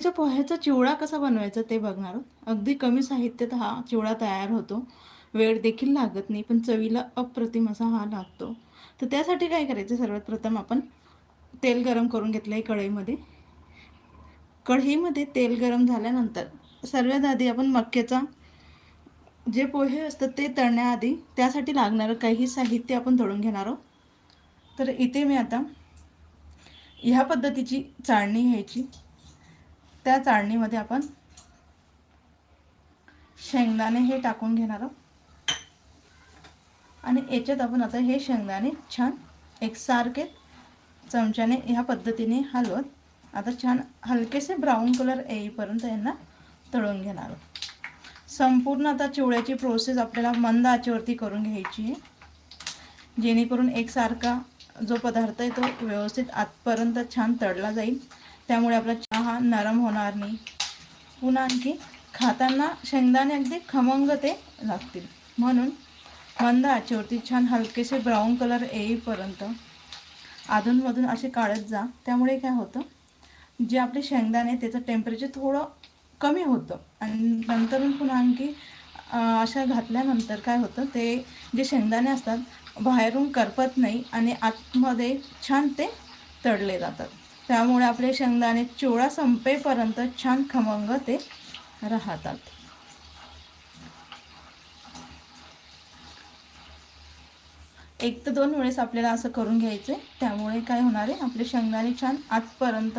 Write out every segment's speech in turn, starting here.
त्याच्या पोह्याचा चिवडा कसा बनवायचा ते बघणार आहोत. अगदी कमी साहित्यात हा चिवडा तयार होतो. वेळ देखील लागत नाही पण चवीला अप्रतिम असा हा लागतो. तर त्यासाठी काय करायचं? सर्वात प्रथम आपण तेल गरम करून घेतलं आहे कढईमध्ये. कढईमध्ये तेल गरम झाल्यानंतर सर्वात आधी आपण मक्याचा जे पोहे असतात ते तळण्याआधी त्यासाठी लागणारं काही साहित्य आपण तळून घेणार आहोत. तर इथे मी आता ह्या पद्धतीची चाळणी घ्यायची. त्या चाळणीमध्ये आपण शेंगदाणे हे टाकून घेणार आहोत. आणि याच्यात आपण आता हे शेंगदाणे छान एकसारखे चमच्याने ह्या पद्धतीने हलवत आता छान हलकेसे ब्राऊन कलर येईपर्यंत यांना तळून घेणार आहोत. संपूर्ण आता चिवड्याची प्रोसेस आपल्याला मंद आचेवरती करून घ्यायची आहे. जेणेकरून एकसारखा जो पदार्थ आहे तो व्यवस्थित आतपर्यंत छान तळला जाईल. त्यामुळे आपला हा नरम होणार नाही. पुन्हा आणखी खाताना शेंगदाणे अगदी खमंग ते लागतील. म्हणून मंद आचेवरती छान हलकेसे ब्राऊन कलर येईपर्यंत अधूनमधून असे काढत जा. त्यामुळे काय होतं? जे आपले शेंगदाणे त्याचं टेम्परेचर थोडं कमी होतं. आणि नंतर पुन्हा आणखी अशा घातल्यानंतर काय होतं? ते जे शेंगदाणे असतात बाहेरून करपत नाही आणि आतमध्ये छान ते तळले जातात. त्यामुळे आपले शेंगदाणे चिवडा संपेपर्यंत छान खमंग ते राहतात. एक ते दोन वेळेस आपल्याला असं करून घ्यायचं. आहे त्यामुळे काय होणार आहे? आपले शेंगदाणे छान आतपर्यंत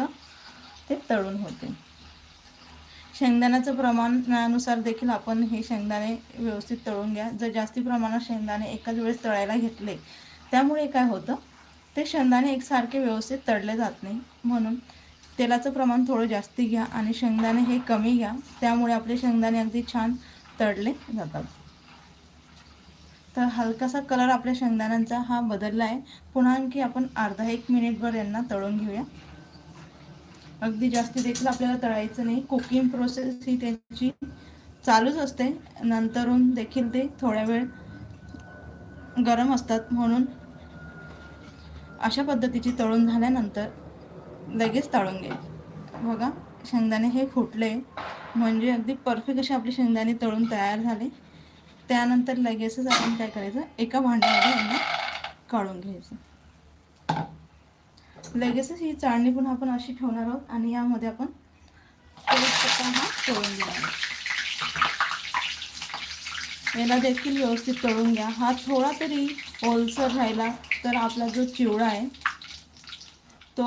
ते तळून होते. शेंगदाण्याचं प्रमाणानुसार देखील आपण हे शेंगदाणे व्यवस्थित तळून घ्या. जर जास्ती प्रमाणात शेंगदाणे एकाच वेळेस तळायला घेतले त्यामुळे काय होतं? ते शेंगदाणे एकसारखे व्यवस्थित तळले जात नाही. म्हणून तेलाचं प्रमाण थोडं जास्ती घ्या आणि शेंगदाणे हे कमी घ्या. त्यामुळे आपले शेंगदाणे अगदी छान तळले जातात. तर हलकासा कलर आपल्या शेंगदाण्यांचा हा बदलला आहे. पुन्हा आणखी आपण अर्धा एक मिनिटभर यांना तळून घेऊया. अगदी जास्ती देखील आपल्याला तळायचं नाही. कुकिंग प्रोसेस ही त्यांची चालूच असते. नंतरून देखील ते थोड्या वेळ गरम असतात. म्हणून अशा पद्धतीची तळून झाल्यानंतर लगेच तळून घ्यायची. बघा शेंगदाणे हे फुटले म्हणजे अगदी परफेक्ट असे आपले शेंगदाणे तळून तयार झाले. त्यानंतर लगेचच आपण काय करायचं एका भांड्यामध्ये यांना काढून घ्यायचं. लगेचच ही चाळणी पण आपण अशी ठेवणार आहोत आणि यामध्ये आपण हा तळून घेणार याला देखील व्यवस्थित तळून घ्या. हा थोडा तरी ओलसर राहिला तर आपला जो चिवडा आहे तो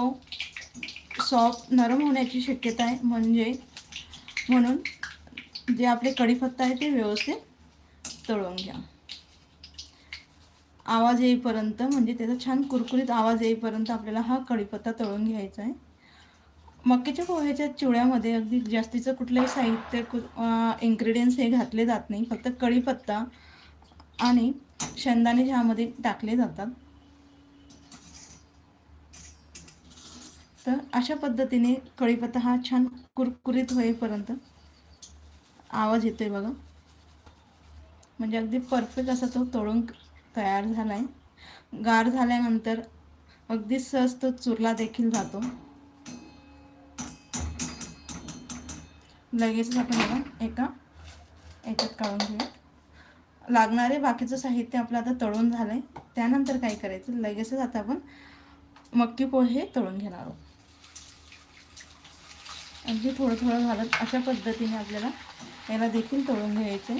सॉफ्ट नरम होण्याची शक्यता आहे. म्हणजे म्हणून जे आपले कढीपत्ता आहे ते व्यवस्थित तळून घ्या. आवाज येईपर्यंत म्हणजे त्याचा छान कुरकुरीत आवाज येईपर्यंत आपल्याला हा कढीपत्ता तळून घ्यायचा आहे. मक्याच्या पोह्याच्या चिवड्यामध्ये अगदी जास्तीचं कुठलंही साहित्य कु इन्ग्रेडियंट्स हे घातले जात नाही. फक्त कढीपत्ता आणि शेंगदाणे ह्यामध्ये टाकले जातात. तर अशा पद्धतीने कढीपत्ता हा छान कुरकुरीत होईपर्यंत आवाज येतो आहे बघा. म्हणजे अगदी परफेक्ट असा तो तळून तयार झाला आहे गार झाल्यानंतर अगदी सहज तो चुरला देखील जातो. लगेचच आपण बघा एका याच्यात काढून घेऊया. लागणारे बाकीचं साहित्य आपलं आता तळून झालं आहे त्यानंतर काय करायचं? लगेचच आता आपण मक्की पोहे तळून घेणार आहोत. अगदी थोडं थोडं घालत अशा पद्धतीने आपल्याला याला देखील तळून घ्यायचं.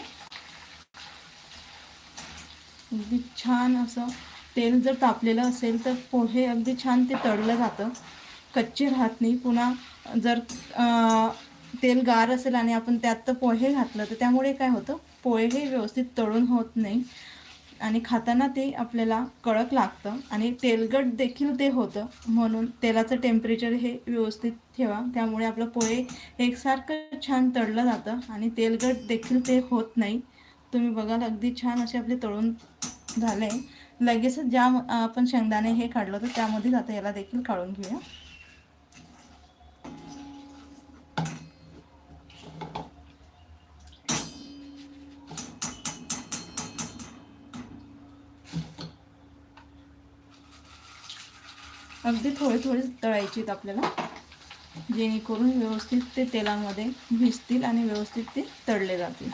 अगदी छान असं तेल जर तापलेलं असेल तर पोहे अगदी छान ते तळलं जातं. कच्चे राहत नाही. पुन्हा जर तेल गार असेल आणि आपण त्यात तर पोहे घातलं तर त्यामुळे काय होतं? पोहे हे व्यवस्थित तळून होत नाही. आणि खाताना ते आपल्याला कडक लागतं आणि तेलगट देखील ते होतं. म्हणून तेलाचं टेम्परेचर हे व्यवस्थित ठेवा. त्यामुळे आपलं पोहे एकसारखं छान तळलं जातं आणि तेलगट देखील ते होत नाही. तुम्ही बघाल अगदी छान असे आपले तळून झाले. लगेचच ज्या आपण शेंगदाणे हे काढलं तर त्यामध्येच आता याला देखील काढून घेऊया. अगदी थोडे थोडे तळायचे आहेत आपल्याला. जेणेकरून व्यवस्थित ते तेलामध्ये भिजतील आणि व्यवस्थित ते तळले जातील.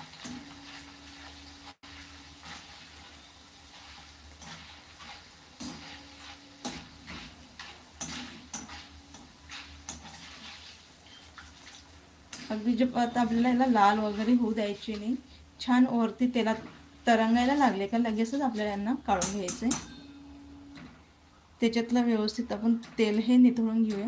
अगदी जे आता आपल्याला याला लाल वगैरे होऊ द्यायचे नाही. छान वरती तेलात तरंगायला लागले का लगेचच आपल्याला यांना काढून घ्यायचे. त्याच्यातलं व्यवस्थित आपण तेल हे निथळून घेऊया.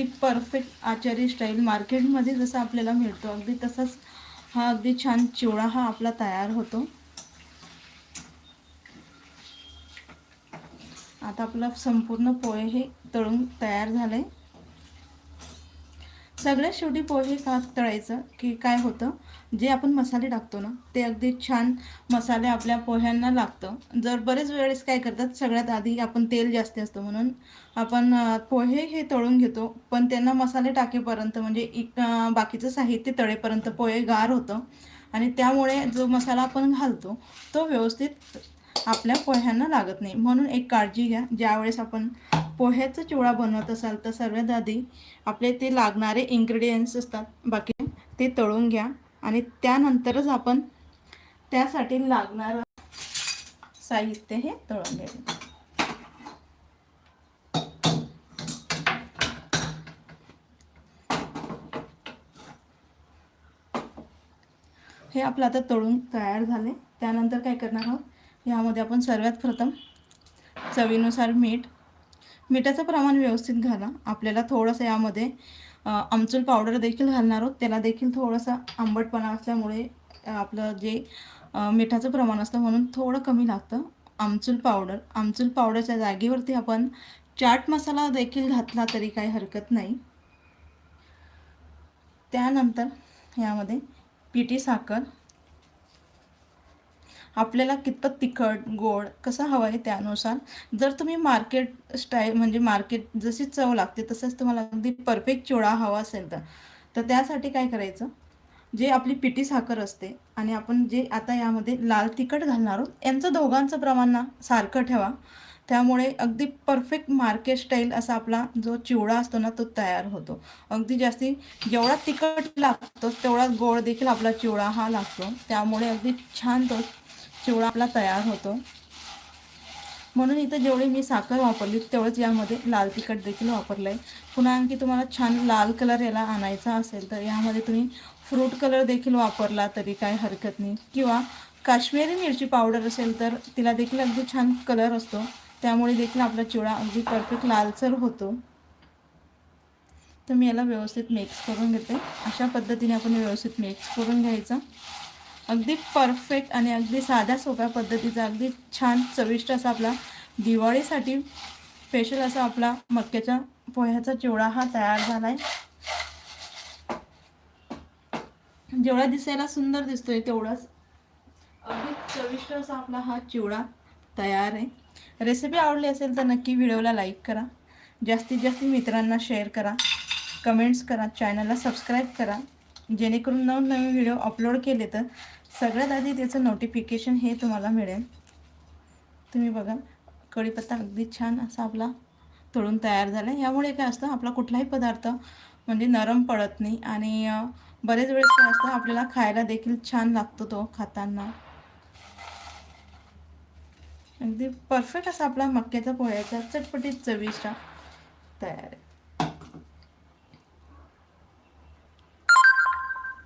अगदी परफेक्ट आचारी स्टाईल मार्केटमध्ये जसं आपल्याला मिळतो. अगदी तसाच हा अगदी छान चिवडा हा आपला तयार होतो. आता आपला संपूर्ण पोहे हे तळून तयार झाले सगळ्यात शेवटी पोहे का तळायचं? की काय होतं? जे आपण मसाले टाकतो ना ते अगदी छान मसाले आपल्या पोह्यांना लागतं. जर बरेच वेळेस काय करतात सगळ्यात आधी आपण तेल जास्त असतं म्हणून आपण पोहे हे तळून घेतो. पण त्यांना मसाले टाकेपर्यंत म्हणजे एक बाकीचं साहित्य तळेपर्यंत पोहे गार होतं. आणि त्यामुळे जो मसाला आपण घालतो तो व्यवस्थित आपल्या पोह्यांना लागत नाही. म्हणून एक काळजी घ्या. ज्यावेळेस आपण पोह्याचा चिवडा बनवत असाल तर सर्वात आधी आपले ते लागणारे इन्ग्रेडियंट्स असतात. बाकी ते तळून घ्या आणि त्यानंतरच आपण त्यासाठी लागणारं साहित्य हे तळून घ्यायचं हे आपलं आता तळून तयार झाले. त्यानंतर काय करणार आहोत? यामध्ये आपण सर्वात प्रथम चवीनुसार मीठ मिठाचं प्रमाण व्यवस्थित घाला. आपल्याला थोडंसं यामध्ये आमचूल पावडर देखील घालणार आहोत. त्याला देखील थोडंसं आंबटपणा असल्यामुळे आपलं जे मिठाचं प्रमाण असतं म्हणून थोडं कमी लागतं. आमचूल पावडर आमचूल पावडरच्या जागेवरती आपण चाट मसाला देखील घातला तरी काही हरकत नाही. त्यानंतर यामध्ये पिठी साखर आपल्याला कितपत तिखट गोड कसं हवं आहे त्यानुसार जर तुम्ही मार्केट स्टाईल म्हणजे मार्केट जशी चव लागते तसंच तुम्हाला अगदी परफेक्ट चिवडा हवा असेल तर. तर त्यासाठी काय करायचं? जे आपली पिठी साखर असते आणि आपण जे आता यामध्ये लाल तिखट घालणार आहोत यांचं दोघांचं प्रमाण ना सारखं ठेवा. त्यामुळे अगदी परफेक्ट मार्केट स्टाईल असा आपला जो चिवडा असतो ना तो तयार होतो. अगदी जास्ती जेवढा तिखट लागतो तेवढा गोड देखील आपला चिवडा हा लागतो. त्यामुळे अगदी छान तो चिवडा आपला तयार होतो. म्हणून इथं जेवढी मी साखर वापरली तेवढंच यामध्ये लाल तिखट देखील वापरलं आहे पुन्हा आणखी तुम्हाला छान लाल कलर याला आणायचा असेल तर यामध्ये तुम्ही फ्रूट कलर देखील वापरला तरी काय हरकत नाही. किंवा काश्मीरी मिरची पावडर असेल तर तिला देखील अगदी छान कलर असतो. त्यामुळे देखील आपला चिवडा अगदी परफेक्ट लालसर होतो. तर मी याला व्यवस्थित मिक्स करून घेते. अशा पद्धतीने आपण व्यवस्थित मिक्स करून घ्यायचं. अगदी परफेक्ट आणि अगदी साध्या सोप्या पद्धतीचा अगदी छान चविष्ट असा आपला दिवाळीसाठी स्पेशल असा आपला मक्याच्या पोह्याचा चिवडा हा तयार झाला आहे जेवढा दिसायला सुंदर दिसतोय तेवढाच अगदी चविष्ट असा आपला हा चिवडा तयार आहे. रेसिपी आवडली असेल तर नक्की व्हिडिओला लाईक करा. जास्तीत जास्त मित्रांना शेअर करा. कमेंट्स करा. चॅनलला सबस्क्राईब करा. जेणेकरून नवनवीन व्हिडिओ अपलोड केले तर सगळ्यात आधी त्याचं नोटिफिकेशन हे तुम्हाला मिळेल. तुम्ही बघा कढीपत्ता अगदी छान असा आपला तळून तयार झाला यामुळे काय असतं आपला कुठलाही पदार्थ म्हणजे नरम पडत नाही आणि बरेच वेळेस काय असतं आपल्याला खायला देखील छान लागतो तो खाताना. अगदी परफेक्ट असा आपला मक्याचा पोह्याचा चटपटीत चविष्ट तयार. आहे